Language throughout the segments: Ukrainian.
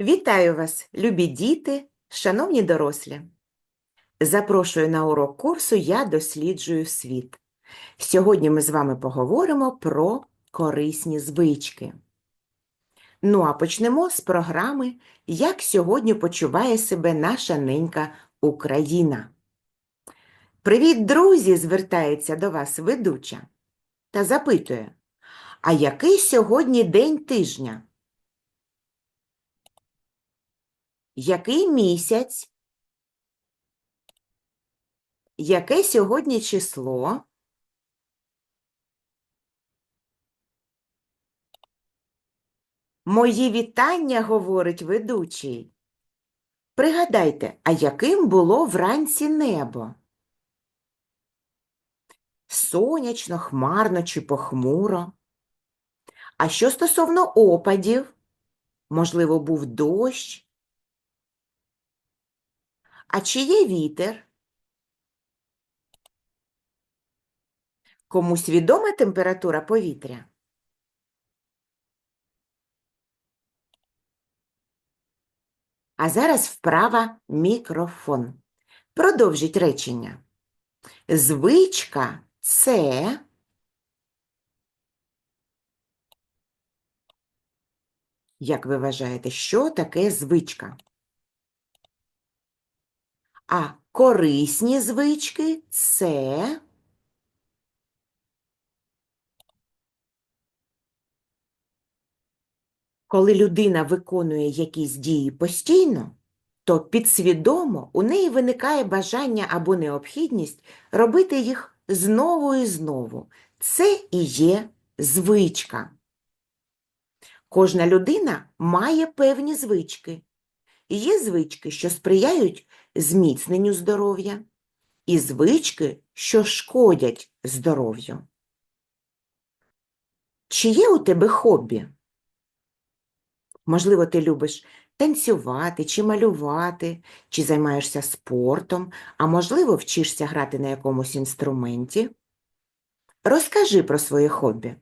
Вітаю вас, любі діти, шановні дорослі. Запрошую на урок курсу Я досліджую світ. Сьогодні ми з вами поговоримо про корисні звички. Ну а почнемо з програми Як сьогодні почуває себе наша ненька Україна. Привіт, друзі! звертається до вас ведуча та запитує: А який сьогодні день тижня? Який місяць? Яке сьогодні число? Мої вітання, говорить ведучий. Пригадайте, а яким було вранці небо? Сонячно, хмарно чи похмуро? А що стосовно опадів? Можливо, був дощ? А чи є вітер? Комусь відома температура повітря? А зараз вправа мікрофон. Продовжіть речення. Звичка це Як ви вважаєте, що таке звичка? А корисні звички це коли людина виконує якісь дії постійно, то підсвідомо у неї виникає бажання або необхідність робити їх знову і знову. Це і є звичка. Кожна людина має певні звички. Є звички, що сприяють зміцненню здоров'я, і звички, що шкодять здоров'ю. Чи є у тебе хобі? Можливо, ти любиш танцювати, чи малювати, чи займаєшся спортом, а можливо, вчишся грати на якомусь інструменті. Розкажи про своє хобі.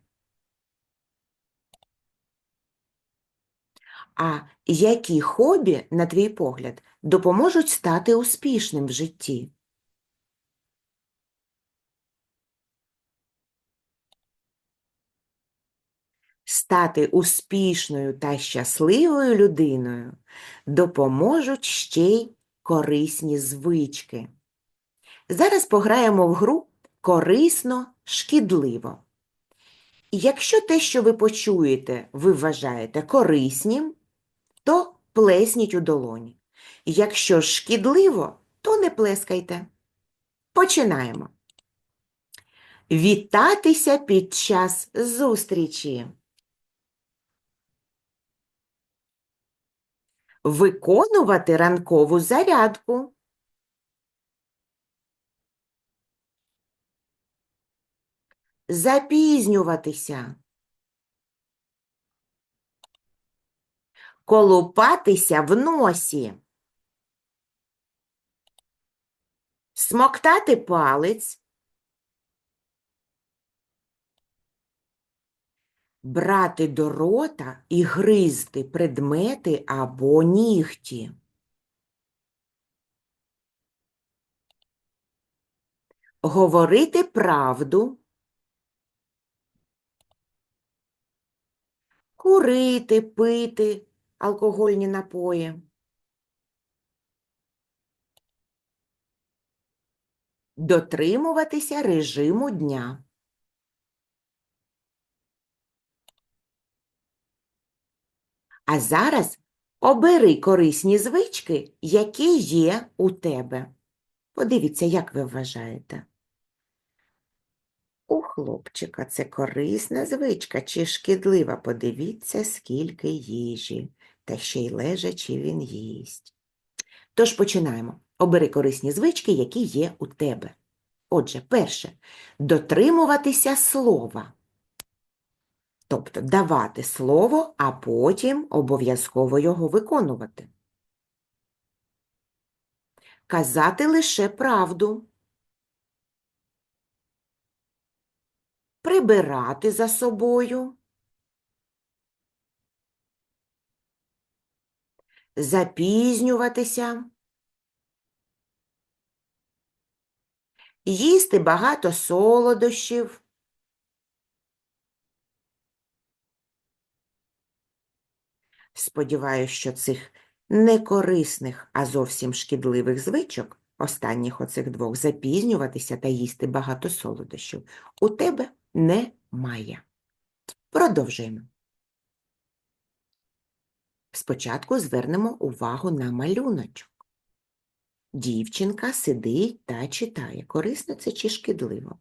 А які хобі, на твій погляд, допоможуть стати успішним в житті? Стати успішною та щасливою людиною допоможуть ще й корисні звички. Зараз пограємо в гру корисно, шкідливо. Якщо те, що ви почуєте, ви вважаєте кориснім, то плесніть у долоні. Якщо шкідливо, то не плескайте. Починаємо. Вітатися під час зустрічі. Виконувати ранкову зарядку. Запізнюватися. Колупатися в носі. Смоктати палець. Брати до рота і гризти предмети або нігті. Говорити правду. Курити, пити алкогольні напої. Дотримуватися режиму дня. А зараз обери корисні звички, які є у тебе. Подивіться, як ви вважаєте. У хлопчика це корисна звичка чи шкідлива. Подивіться, скільки їжі, та ще й лежачи він їсть. Тож починаємо. Обери корисні звички, які є у тебе. Отже, перше дотримуватися слова. Тобто давати слово, а потім обов'язково його виконувати. Казати лише правду. Прибирати за собою. Запізнюватися, їсти багато солодощів. Сподіваюсь, що цих некорисних, а зовсім шкідливих звичок, останніх оцих двох, запізнюватися та їсти багато солодощів, у тебе немає. Продовжуємо. Спочатку звернемо увагу на малюночок. Дівчинка сидить та читає, корисно це чи шкідливо.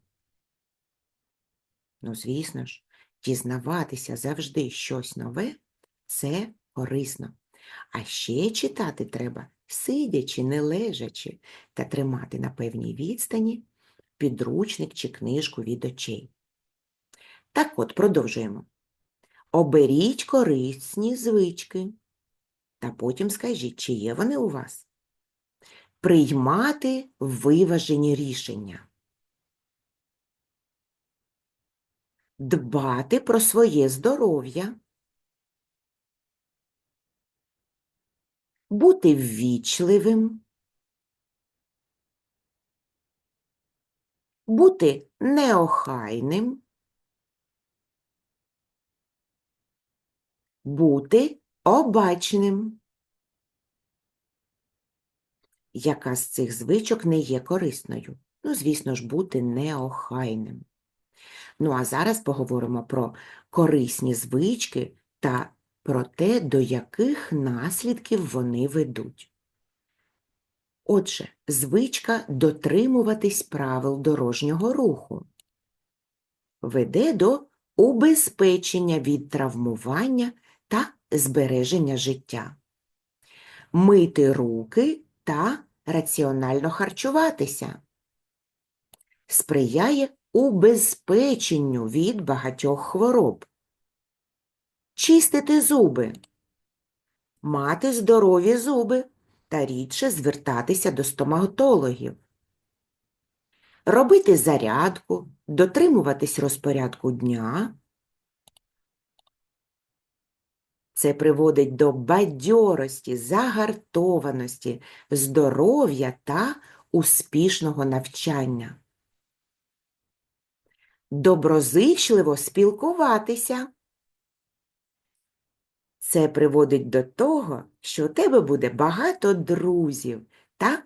Ну, звісно ж, дізнаватися завжди щось нове це корисно. А ще читати треба, сидячи, не лежачи, та тримати на певній відстані підручник чи книжку від очей. Так от, продовжуємо. Оберіть корисні звички, та потім скажіть, чи є вони у вас. Приймати виважені рішення. Дбати про своє здоров'я. Бути ввічливим. Бути неохайним. Бути обачним. Яка з цих звичок не є корисною? Ну, звісно ж, бути неохайним. Ну, а зараз поговоримо про корисні звички та про те, до яких наслідків вони ведуть. Отже, звичка дотримуватись правил дорожнього руху веде до убезпечення від травмування та збереження життя, мити руки та раціонально харчуватися, сприяє убезпеченню від багатьох хвороб, чистити зуби, мати здорові зуби та рідше звертатися до стоматологів, робити зарядку, дотримуватись розпорядку дня. Це приводить до бадьорості, загартованості, здоров'я та успішного навчання. Доброзичливо спілкуватися. Це приводить до того, що у тебе буде багато друзів та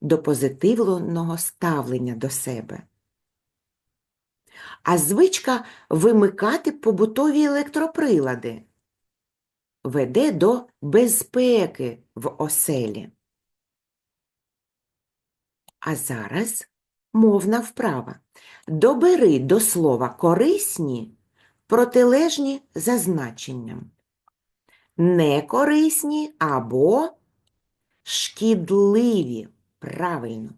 до позитивного ставлення до себе. А звичка вимикати побутові електроприлади веде до безпеки в оселі. А зараз мовна вправа. Добери до слова корисні протилежні за значенням. Некорисні або шкідливі. Правильно.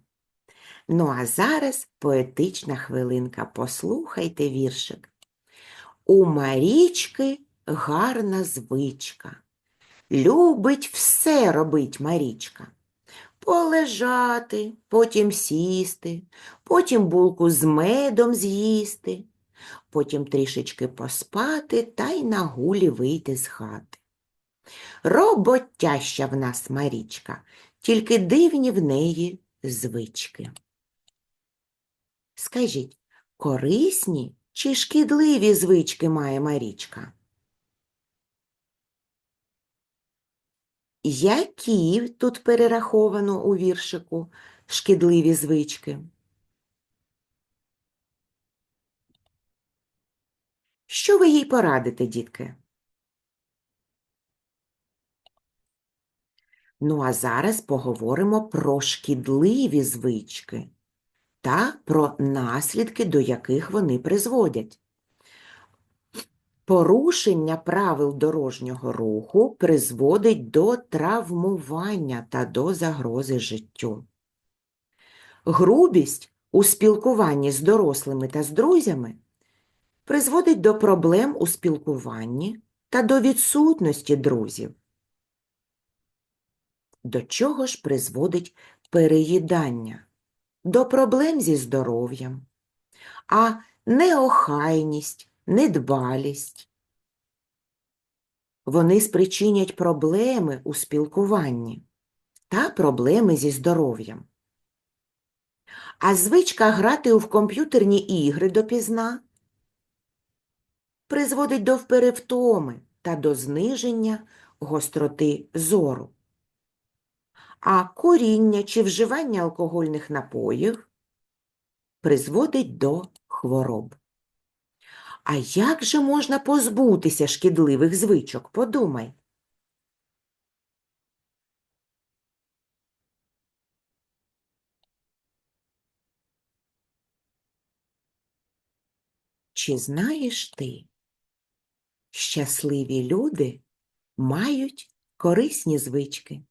Ну, а зараз поетична хвилинка. Послухайте віршик. У Марічки гарна звичка. Любить все робить Марічка. Полежати, потім сісти, потім булку з медом з'їсти, потім трішечки поспати та й на гулі вийти з хати. Роботяща в нас Марічка, тільки дивні в неї звички. Скажіть, корисні чи шкідливі звички має Марічка? Які тут перераховано у віршику шкідливі звички? Що ви їй порадите, дітки? Ну, а зараз поговоримо про шкідливі звички та про наслідки, до яких вони призводять. Порушення правил дорожнього руху призводить до травмування та до загрози життю. Грубість у спілкуванні з дорослими та з друзями призводить до проблем у спілкуванні та до відсутності друзів. До чого ж призводить переїдання? До проблем зі здоров'ям, а неохайність недбалість. Вони спричинять проблеми у спілкуванні та проблеми зі здоров'ям. А звичка грати в комп'ютерні ігри допізна призводить до перевтоми та до зниження гостроти зору. А коріння чи вживання алкогольних напоїв призводить до хвороб. А як же можна позбутися шкідливих звичок? Подумай. Чи знаєш ти, щасливі люди мають корисні звички?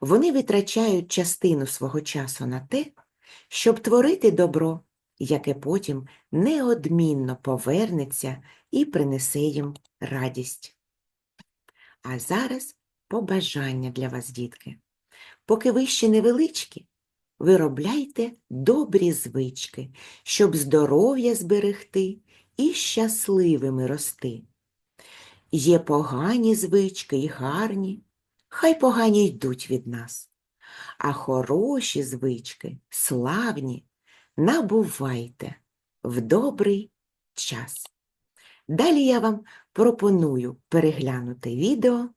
Вони витрачають частину свого часу на те, щоб творити добро, яке потім неодмінно повернеться і принесе їм радість. А зараз побажання для вас, дітки. Поки ви ще невеличкі, виробляйте добрі звички, щоб здоров'я зберегти і щасливими рости. Є погані звички і гарні, хай погані йдуть від нас, а хороші звички, славні, набувайте в добрий час. Далі я вам пропоную переглянути відео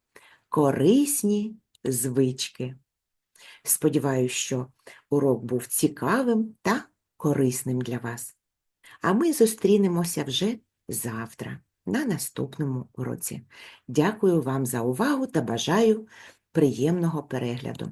Корисні звички. Сподіваюсь, що урок був цікавим та корисним для вас. А ми зустрінемося вже завтра на наступному уроці. Дякую вам за увагу та бажаю приємного перегляду.